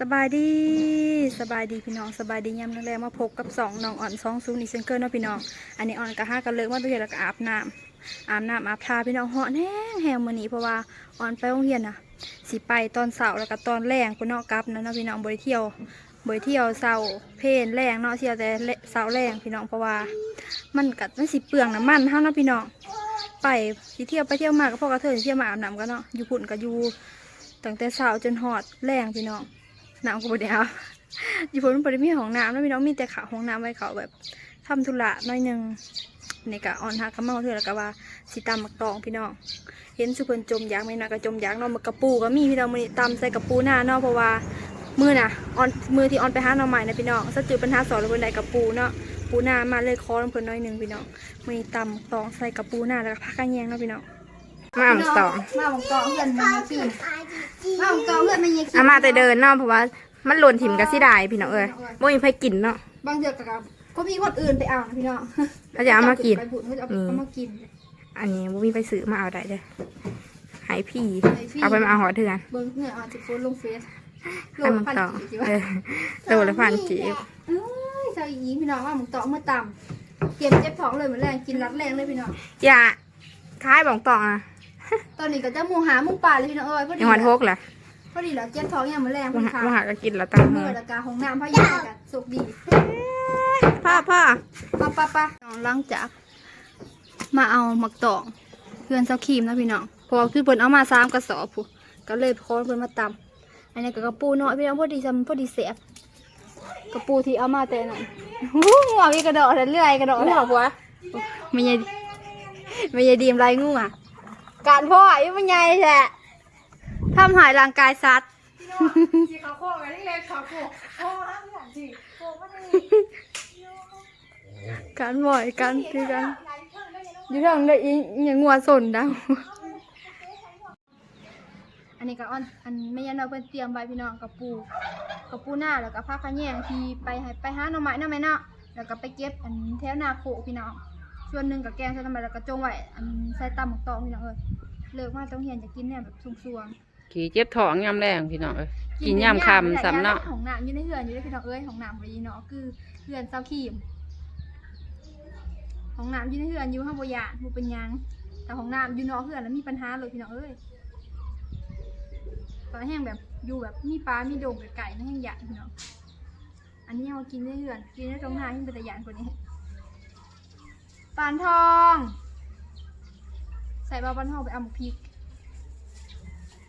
สบายดีสบายดีพี่น้องสบายดียามแรงๆมาพบกับสองน้องอ่อนสองซูนี่เซนเกิลเนาะพี่น้องอันนี้อ่อนกับห้ากันเลยว่าตัวเฮียแล้วก็อาบน้ำอาบน้ำอาบทาพี่น้องเหาะแห้งแห้งมือนี้เพราะว่าอ่อนไปโรงเรียนน่ะสิไปตอนเสาร์แล้วก็ตอนแรงพี่น้องกลับนะเนาะพี่น้องบ่ได้เที่ยวบ่ได้เที่ยวเสาร์เพลนแรงเนาะเที่ยวแต่เสาร์แรงพี่น้องเพราะว่า มันกัดมันสิเปลืองน้ำมันเท่านะพี่น้องไปสิเที่ยวไปเที่ยวมาก็พอกระเทยเที่ยวมาอาบน้ำกันเนาะอยู่พุ่นก็อยู่ตั้งแต่เช้าจนหอดแรงพี่น้อง น้ำก็บ่ได้เอาญี่ปุ่นมันบ่ได้มีห้องน้ำแล้วพี่น้องมีแต่ขาห้องน้ำไว้เขาแบบทำธุระน้อยหนึงในก็ออนฮักกับเมาเถื่อแล้วก็ว่าสิตำมักตองพี่น้องเห็นสุเพิ่นจมยางไม่น่าก็จมยางเนาะมักกระปูก็มีพี่น้องมือนี้ตำใส่กระปูหน้าเนาะเพราะว่ามือน่ะออนมือที่ออนไปหาน่อใหม่นะพี่น้องสักจือปัญหาสอนแล้วเพิ่นได้กระปูเนาะปูหน้ามาเลยคอเพิ่นน้อยหนึงพี่น้องมื้อนี้ตำตองใส่กระปูหน้าแล้วก็ผักกระแยงเนาะพี่น้อง มาอ่ำต่อมาของตองเพื่อนมันยังกินมาของตองเพื่อนมันยังกินอามาแต่เดินเนาะเพราะว่ามันหล่นถิ่มกับสิได้พี่น้องเอ้ยบ่มีไผกินเนาะบางเดือนกับก็มีคนอื่นไปเอานะพี่น้องเขาจะเอามากินไปบุญเขาจะเอามเอามากิน อันนี้บ่มีไผซื้อมาเอาได้เด้อหายพี่ให้พี่ เอาไปมาเอาหอเถื่อนเบิ้งเพื่อนเอาจิโฟนลงเฟซโหลให้ดมันพันต่อจีสิวะเออโตละพันจีบเอ้ยชาวอีพี่น้องว่ามึงต่อเมื่อต่ำเก็บเจ็บท้องเลยเหมือนแรงกินรัดแรงเลยพี่น้องอย่าคล้ายบองตองนะ ตอนนี้ก็จะหมูหาหมูป่าเลยพี่น้องเอ้ยพอดียังวันทกแหละพอดีแล้วเจ็บท้องอย่างเหมือนแรงบ่พี่หาค่ะบ่หาก็กินแล้วตั้งมืมืออละกาของน้ำพะยากันสุกดีพ่อพ่อปะปะปะน้องหลังจาก มาเอาหมักตองเพื่อนเซาครีมนะพี่น้องเพอคือเพิ่นเอามาสามกระสอบผู้ก็เลยพอเพิ่นมาตำอันนี้ก็กระปูน้อยพี่น้องพอดีซำพอดีเสียบกระปูที่เอามาแต่นั้นหูหัวมีกระโดดเรื่อยกระโดดไม่บอกว่าไม่ใช่ไม่ใช่ดีมไรงูอะ การพ่ออายุมันใหญ่แท้ทำหายร่างกายสัตว์จีเขาโค้งกันเล็กๆเขาโค้งโค้งห้ามอย่างจีโค้งมันนี่การบ่อยการคือกันอยู่ทางได้อีอย่างงัวสนดาวอันนี้ก็อันอันไม่ยันเราเป็นเตรียมใบพี่น้องกับปูกับปูหน้าแล้วก็ผ้าขะแยงที่ไปให้ไปหาหน่อไม้หน่อไม้เนาะแล้วก็ไปเก็บอันแถวนาโคกพี่น้อง ส่วนหนึ่งกับแกงใส่ทำไมแล้วก็จงไว้อันใส่ตำหมกตองพี่น้องเอ้ยเลิกมาต้องเหียนจะกินเนี่ยแบบสวงๆขี่เจ็บท้องยำแรงพี่น้องเอ้ยกินยำคำสำเนาะของน้ำอยู่ในเหือนอยู่ในพี่น้องเอ้ยของน้ำไปยีเนาะคือเหือนเซาขีมของน้ำอยู่ในเหือนอยู่ห้างบยานบูเป็นหยัง แต่ของน้ำอยู่นอกเหือนแล้วมีปัญหาเลยพี่น้องเอ้ยตอนแห้งแบบอยู่แบบมีปลา มีโด่งไก่ๆนะแห้งหยาดพี่น้องอันนี้เอากินในเหือนกินในตรงหน้าที่เป็นตะยานกว่านี้ ปานทอง ใส่บาปานทองไปเอาหมกพริก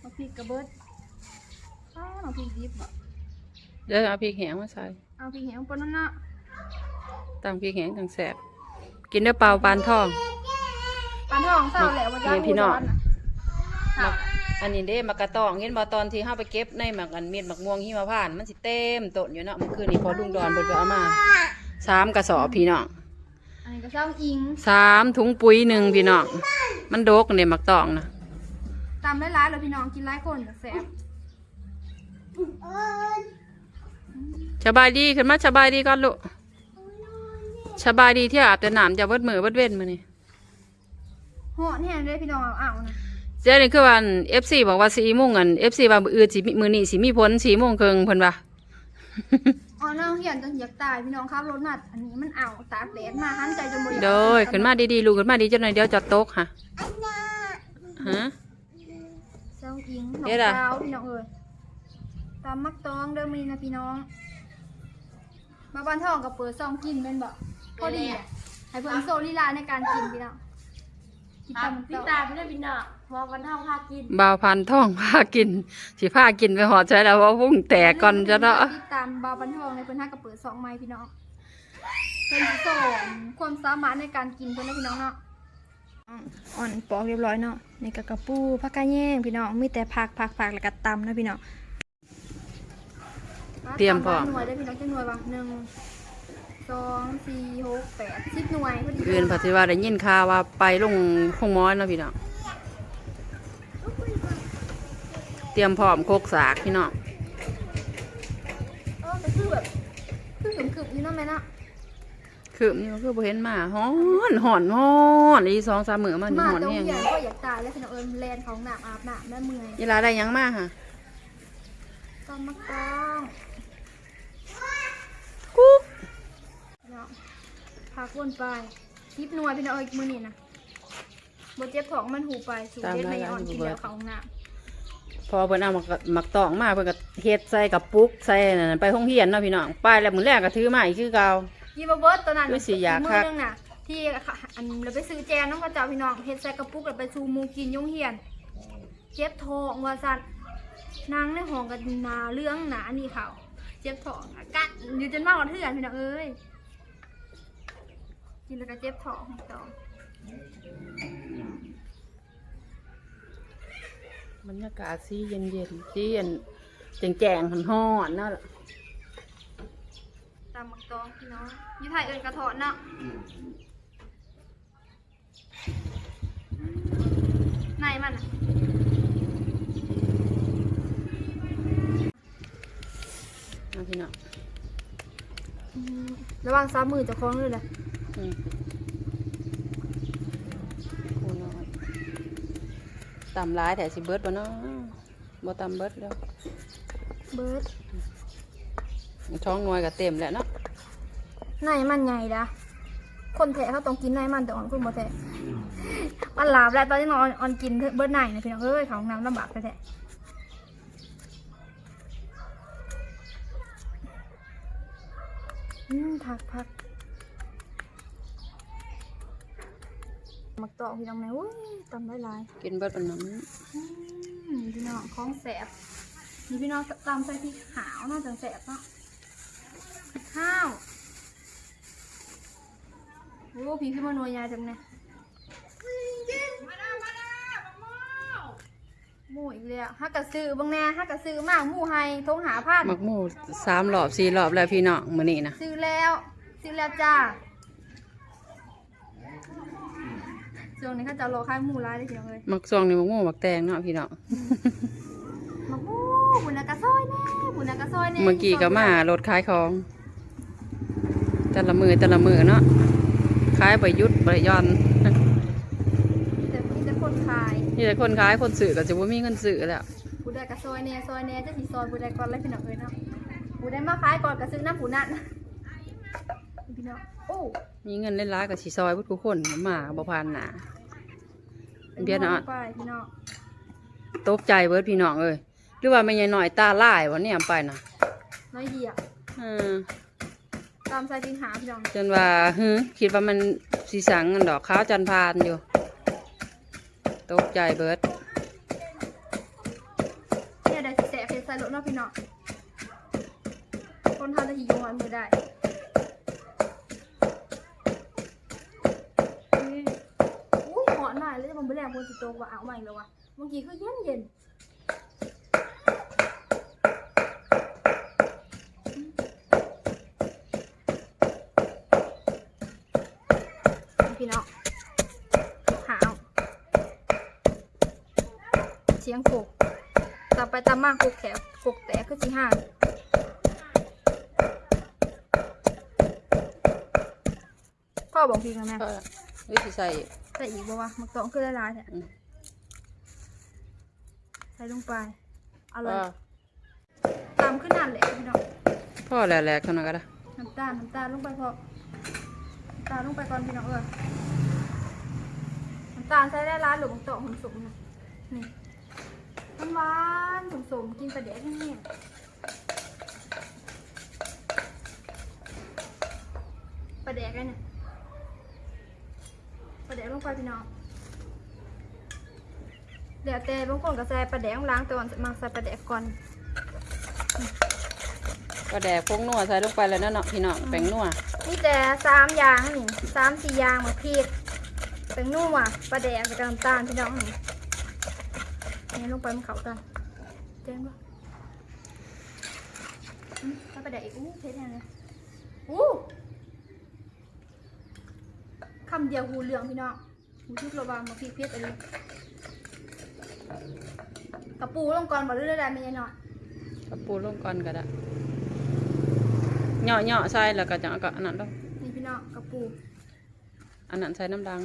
หมกพริกกระเบิดอ้าวหมกพริกดิบอะเดี๋ยวเอาพริกแห้งมาใส่เอาพริกแห้งปนนั่นเนาะตั้งพริกแห้งตั้งแสบกินด้วยเปล่าปานทองปานทองเศร้าแหละว่าจะนี่พี่น้องเอามักอันนี้เด้มักกะตองเห็นบ่ตอนที่เฮาไปเก็บในหมักอันเม็ดหมักม่วงหิมพานต์มันสิเต็มต้นอยู่เนาะเมื่อคืนนี้พอลุงดอนเพิ่นไปเอามาสามกระสอบพี่น้อง อันนี้ก็เศร้าอิงสามถุงปุ๋ยหนึ่งพี่น้อง มันดกเนี่ยมักตองนะตำร้ายๆเลยพี่น้องกินร้ายคนจะแซ่บสบายดีขึ้นมาสบายดีก่อนลูกสบายดีที่อาบแต่น้ำจะเบิดมือเบิดเว้นมื้อนี้หอนแห้งเลยพี่น้องเอาเอานะเจ้านี่คือวัน FC บอกว่า4โมงอัน FC ว่ามื้ออื่นสิมีมื้อนี้สิมีผล4โมงครึ่งเพิ่นว่า อ๋อน้องเหียนจนอยากตายพี่น้องครับรถนัดอันนี้มันเอาตากแดดมาหันใจจนบ่อยากโดยขึ้นมาดีๆลูกขึ้นมาดีจังหน่อยเดี๋ยวจะตกค่ะฮะเศร้าอิงน้อเดี๋งยวล่ะสาวพี่น้องเอ้ยตามมักตองเดิมมีนะพี่น้อง มาบ้านทองกับเปิดซองกินเป็นบ่พอดีอะให้เพิ่นโซลีลาในการกินพี่น้องกินครัตาบมมักพี่ตองตาพี่ได้บินเนาะพอวันเท่าพากินบ่าวพันท่องพากินสิพากินไปหอดใจแล้วว่าพุ่งแตกก่อนจะเนาะติดตามบาวบันทองในเพิ่นฮักกับเปิดสองไม้พี่น้องเพิ่นสิสอนความสามารถในการกินเพิ่นนะพี่น้องเนาะอ่อนปอกเรียบร้อยเนาะในกระกระปูผักกาแยงพี่น้องมีแต่ผักผักผักแล้วก็ตำนะพี่น้องเตรียมพร้อมตำหน่วยได้พี่น้องจังหน่วยบ่หนึ่งสองสี่หกแปดสิบหน่วยพอดีอื่นปฏิว่าได้ยินข่าวว่าไปลงห้องหมอนเนาะพี่น้อง เตรียมพร้อมโคกสากพี่น้องเออแต่คือแบบคือขึมๆอยู่เนาะแม่เนาะคือนี่มันคือบ่เห็นมาฮ้อนฮ้อนฮ้อนอีสองสามมื้อมานี่มาฮ้อนตรงแฮงเหียนก็อยากตายแล้วพี่น้องเอิญแลนของหนามอาบน้ำแม่เมื่อยเวลาได้หยังมาค่ะกตำมักต้องกุ๊กเนาะพักวนไปยิบนัวพี่น้องเอ้ยมือนี่นะบเจ็บท้องมันหูไปสูดเด็ดไม่อ่อนกินแล้วเขาห้องน้ พอเพิ่นเอามักมักตองมาเพิ่นก็เฮ็ดใส่กับปุกใส่นั่นไปห้องเฮียนเนาะพี่น้องไปแล้วมื้อแรกก็ถือมาอีกคือเก่าำยีบเบิร์ตตัวนั้นด้วยสิอยากมืคัอกนึงน่ะที่อันเราไปซื้อแจนน้องกระเจ้าพี่น้องเฮ็ดใส่กระปุกแล้วไปซูหมูกินยุ่งเฮียนเจ็บท้องว่าสันนางในห้องกันนาเรื่องหนานี่เขาเจ็บท้องอะกัดอยู่จนมากกว่าเถื่อนพี่น้องเอ้ยกินแล้วก็เจ็บท้องต่อ บรรยากาศสีเย็นๆสีเย็นแจ้งๆฮ้อนๆเนาะตามมักตองพี่น้องอยู่ไทยเอิญกระเทอนเนาะไหนมันอะเอาพี่น้องระวังซ้ำมือเจะคล้าของเลยแหละ อืมโอ้น้อย ตำร้ายแต่สิเบิดบ่เนาะบ่ตำเบิดแล้วเบิร์ดช่องหน่วยก็เต็มแล้วเนาะไหนมันใหญ่ดะคนแทะเขาต้องกินไหนมันแต่อ่อนคนบ่แทะมันหลาบแล้วตอนนี้น้องออนออนกินเบิร์ดไหนนะพี่น้องเอ้ยเขาห้องน้ำลำบากแท้ๆอืมพักพัก มักตอกพี่น้องไหนอุ้ยตำได้หลายกินเบิดอันนั้นอืมพี่น้องของแสบนี่พี่น้องตำใส่พริกขาวน่าจะแสบเนาะพริกข้าวโอ้พี่พี่มาโนยายจังเนี่ยหมูอีกแล้วฮักกะซื้อบางแน่ฮักกะซื้อมากหมูไฮทงหาพันมักหมูสามรอบสี่รอบแล้วพี่น้องมื้อนี้นะซื้อแล้วซื้อแล้วจ้า ช่วงนี้เขาจะรอค่ายหมูร้ายเลยพี่น้องเลยมักซองนี่มักหมูมักแตงเนาะพี่น้องมาบูบุญนากระซอยแน่บุญนากระซอยแน่เมื่อกี้ก็มารถขายของ แต่ละมือแต่ละมือเนาะขายไปยุดไปย่อนแต่มีแต่คนขายนี่แต่คนขายคนซื้อก็จะว่ามีเงินซื้อแล้วผู้ใดกระซอยแน่ซอยแน่จะสีซอยผู้ใดก่อนเลยพี่น้องเอ้ยเนาะผู้ใดมาขายก่อนก็ซื้อน้ำผู้นั่น พี่น้องโอ้มีเงินเล่นร้ายกับสีซอยพุทุกคนมาบ่พานหนาเบียร์นะไปพี่น้องตกใจเบิดพี่น้องเอ้ยหรือว่าไม่ใหญ่หน่อยตาลายวะเนี่ยไปนะน้อยเหยียบอืมตามใจจริงหาพี่น้องจนว่าฮึคิดว่ามันสีสังกันดอกขาวจันทร์พานอยู่ตกใจเบิดเนี่ยได้สิแสบเพชรใส่รถเนาะพี่น้องคนทำจะหิยงวันมือได้ อุ้ยหอนมากเลยมันไม่แรงบนสิโตกว่าเอาใหม่แล้ววะเมื่อกี้คือเย็นเย็นพี่น้องหาวเสียงโกกต่อไปตามมากโกกแขกโกกแตกคือสีห้าพ่อบอกพี่กันไหมก็วิธีใส่ ใส่อีกบ่วะมันต้องขึ้นละลายแท้อืม ใส่ลงไปอร่ก็อยตามขึ้นนั่นแหละพี่น้องพ่อแหลกๆเท่านั้นก็ได้น้ำตาลน้ำตาลลงไปพอน้ำตาลลงไปก่อนพี่น้องเออน้ำตาลใส่ได้ร้านหรือมันโตะมันสมนะนี่มันหวานสมสมๆกินปลาแดกแห้งๆปลาแดกไงเนี่ย ปลาแดกลงไปพี่น้องเดี๋ยวแต่บางคนก็ใส่ปลาแดกล้างตัวมาใส่ปลาแดกก่อนก็แดกพงนัวใส่ลงไปแล้วเนาะพี่น้องแป้งนัวนี่แต่สามอย่างนี่สามสี่อย่างมาพริกเป็นนุ่มอะปลาแดงกับน้ำตาลพี่น้องนี่นี่ลงไปมันเขากันเจ๊งปะอืมถ้าปลาแดงอีกอู้เผ็ดแน่เลยอู้ คำเดียวหูเหลืองพี่น้องหูทุกระวังมาพริกเผ็ดอะไรกระปูลงก่อนบ่เรื่อยๆได้ไม่ยัยหน่อยกระปูลงก่อนก็ได้เหยาะๆใส่แล้วก็จังเอาก็อันนั้นดอกนี่พี่น้องกระปูอันนั้นใส่น้ำดัง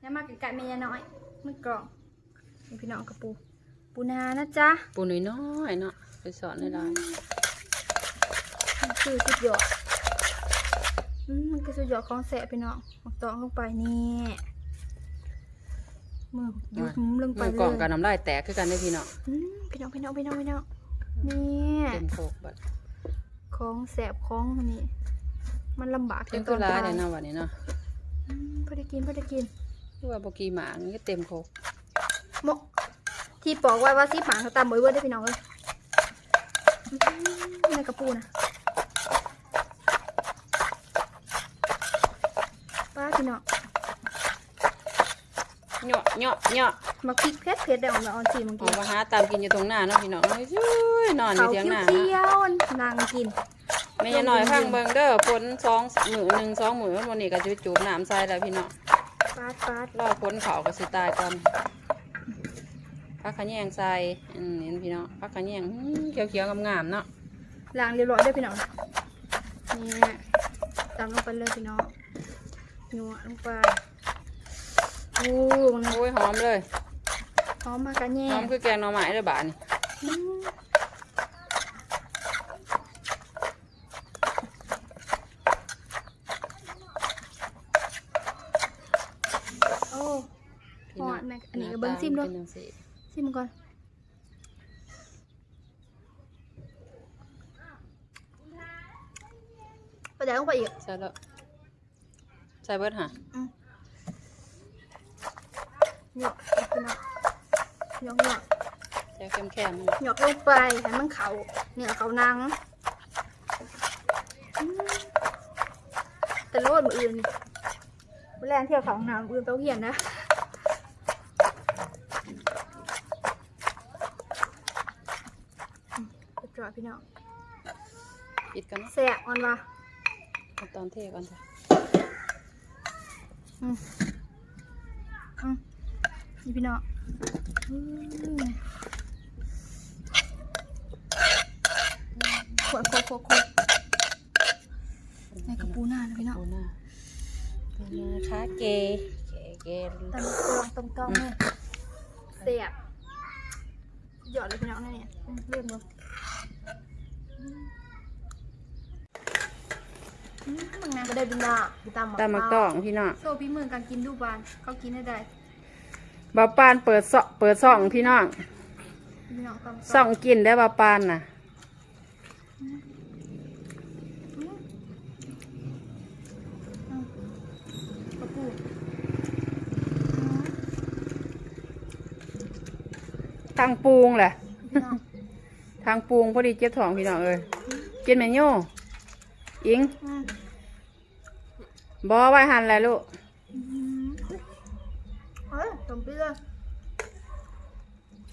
แล้วมาไก่ๆไม่ยัยน้อยมันกรองนี่พี่น้องกระปู ปูนานะจ๊ะปูน้อยๆเนาะไปสอนให้ได้มันคือสุดยอดอื มมันคือสุดยอดของแสะพี่น้องหมักตองลงไปนี่มือยุบลงไปมือเลกล่องยกับน้ำลายแตกคือกันได้อพี่น้องอืมพี่น้องพี่น้องพี่น้องพี่น้องนี่เต็มโคกบัดของแสบของอันนี้มันลำบากเต็มตัวร้ายเลยนะวันนี้เนาะอืมพอได้กินพอได้กินคือว่าบกีหมานี่ก็เต็มโคกโมะที่บอกไว้ว่าซีหมาเขาตามบ่อยเวิร์ดได้พี่น้องเลยอืมในกระปูนะ ป้าพี่น้องเหยาะเหยาะเหยาะมาพริกเพชรเพชรได้ออกมาออนซีเมื่อออกกี้มาหาตามกินอยู่ตรงหน้าเนาะพี่น้องเนาะอุ้ยนอนอยู่เขาเถียงหน้าเขีเนาะยวๆนางกิน ไม่ยายหน่อยพังเบิงเด้อฝนสองมือหนึ่งสองมือวันนี้ก็จะจูบน้ำใส่แล้วพี่น้องปาดปาดรอฝนเขาก็สิตายก่อนพักขะแยงใส่อืมนี่พี่น้องพักขะแยงเขียวเขียวๆงามๆเนาะ ล้างเรียบร้อยได้อพี่น้องนี่ตามลงไปเลยพี่น้อง นัวลงไปโอ้มันโอ้ยหอมเลย หอมมากกันแย่หอมคือแกงหน่อไม้เลยบาดนี่อืมโอ้พี่น้องหอมแม่อันนี้ก็เบิ่งซิมด้วยหน้าตาเป็นจังซี่ชิมก่อนไปเดี๋ยวลงไปอีกใส่แล้ว ใส่เบิดหะหยอกพี่น้องหยอกหยอกใส่เข้มแข็งหยอกลงไปให้มันเขาเหนือเขานางอืมแต่โลดมืออื่นเวลาเที่ยวเขาห้องน้ำมืออื่นเต้าเหียนนะอืมเรียบร้อยพี่น้องปิดกันเนาะแสบอ่อนวะเอาตอนเทก่อนจ้ะอืมอืม นี่พี่น้องอืมขวดขวดขวดขวดในกระปูหน้านะพี่น้องปูหน้าปูหน้าขาเกเกเกตำตองตำตองเลยเสียบหยอดเลยพี่น้องนะเนี่ยอืมเลื่อนเลย อืมมึงนางก็ได้ดึงดาพี่ตามตามมักต้องพี่น้องโซ่พี่มือการกินดูบานเขากินได้ได้บ่าวปานเปิดซ่อเปิดซ่องพี่น้องพี่น้องตำซ่องกินได้บ่าวปานน่ะอืมกระปูอืมทางปูงแหละ พี่น้องทางปูงพอดีเจ็บท้องพี่น้องเอ้ยกินแมนโย อิงอืมบอไว้หันแหละลูกอืมเฮ้ยตมไปเลย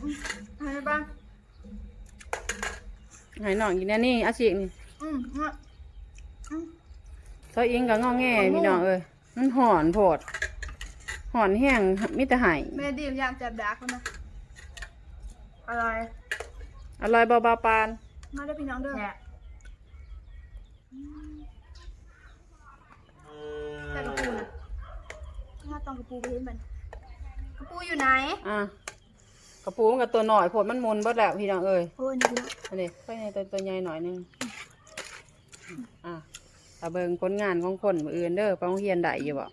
อืมให้บ้างให้น้องกินแน่นี่อาชีพนี่อืมเนี่ยอืมซอยอิงกับงอแง่พี่น้องเอ้ยมันห่อนโพดห่อนแห้งมิแต่ไห้แม่ดีมอยากจับดาเขานะอะไรอร่อยบ่บ่าวปาน มาได้อพี่น้องเด้อ แต่กระปูนะมาต้องกระปูไปเห็นมัน กระปูอยู่ไหนอะกระปูมันกับตัวหน่อยโพดมันมุนเบิดแล้วพี่น้องเอ้ยโอ้ยนี่พี่น้องอันนี้ไปในตัวตัวใหญ่หน่อยหนึงอะตาเบิงผลงานของคนมืออื่นเด้อไปโรงเรียนได้อยู่บ่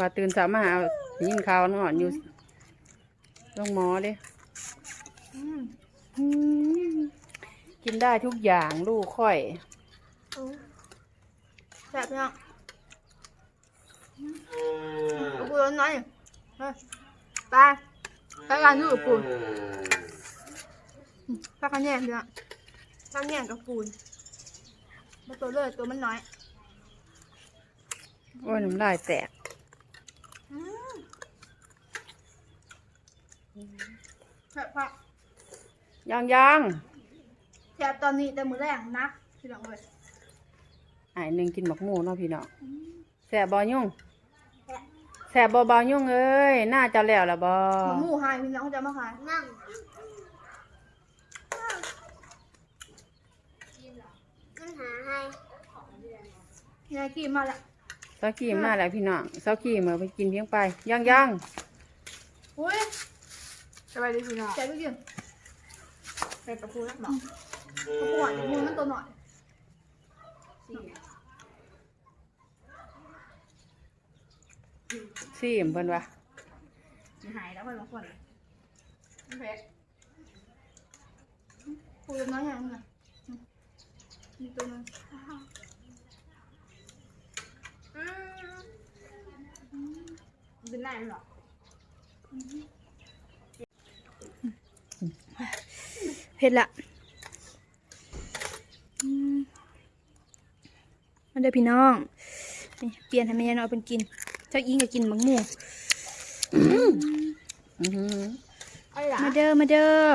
ว่าตื่นสายมาเอายินข่าวนอนอยู่โรงหมอเด้ อืม อืมกินได้ทุกอย่างลูกค่อยโอ้ แซ่บพี่น้องอืมกระปูร้อนน้อยเฮ้ยไปไปกันดูกระปูอืมไปกันแย่พี่น้องไปกันแย่กระปูมาตัวเลยตัวมันน้อย โอ้ยน้ำลายแตกอืมแซ่บผักยังยังแซ่บตอนนี้แต่มือแรกนะพี่น้องเลย ไอ้หนึ่งกินหมกหมูเนาะพี่เนาะแสบบอยุ่งแสบบอบอยุ่งเอ้ยน่าจะแล้วละบอหมูหมูหายพี่น้องจะมาขายนั่งมันหาให้ยายกี่มาละเซากี้มาแล้วพี่น้องเซากี้มาไปกินเพียงไปยังยังอุ้ยสบายดีพี่น้องใจไปกินเป็ดกระพูนักหมอกกระพูอะกระพูมันตัวหน่อย ซีมเพิ่นว่ามันหายแล้วมันบางคนเผ็ดพูดน้อยอย่างไงมีตัวนึงเป็นไรหรอเผ็ดละอืมมาเด้อพี่น้องนี่เปลี่ยนให้แม่ยายน้อยเป็นกินเจ้าอิงก็กินมังหมูอื้อหือไอ้หล่ะมาเด้อมาเด้อ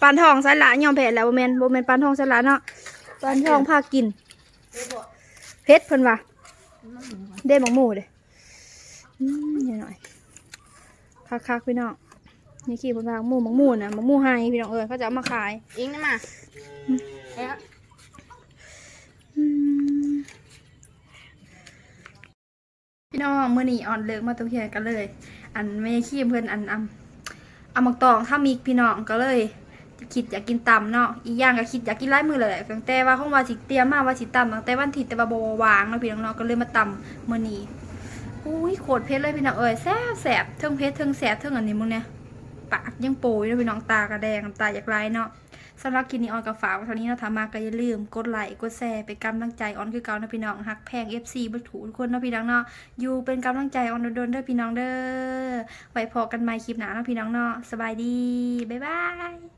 ปานทองสายหลายอมแผ่แล้วโบแมนโบแมนปานทองสายหลาเนาะปานทองพากินเพชรเพิ่นว่ะเด้มังหมูเด้อืมเดี๋ยวหน่อยคักๆพี่น้องนี่ขี้เพิ่นว่าหมูมังหมูนะมังหมูไฮพี่น้องเอ้ยเขาจะเอามาขายอิงนี่มาเอ๊ะ พี่น้องมื้อนี้อ่อนเลิกมาตรงเฮียนกันเลย อันแม่ขี้เพิ่นอันอำเอามักตองถ้ามีพี่น้องก็เลยคิดอยากกินตำเนาะอีกอย่างก็คิดอยากกินไล่มือเลยแหละตั้งแต่ว่าห้องว่าสิเตรียมมาว่าสิตำตั้งแต่วันอาทิตย์แต่ว่าบวางเนาะพี่น้องก็เลยมาตำมื้อนี้อุ้ยโคตรเผ็ดเลยพี่น้องเอ้ยแซ่บแสบเทิงเผ็ดเทิงแสบเทิงอันนี้มึงเนี่ยปากยังโปยเนาะพี่น้องตากระแดงตาอยากไหลเนาะ สำหรับคลิปนี้ออนกับฝากไว้เท่านี้เราทำมาก็อย่าลืมกดไลค์กดแชร์เป็นกำลังใจออนคือเก่านะพี่น้องฮักแพง FC บัถูทุกคนนะพี่น้องเนาะอยู่เป็นกำลังใจออนโดนเด้อพี่น้องเด้อไว้พอกันใหม่คลิปหน้านะพี่น้องเนาะสบายดีบ๊ายบาย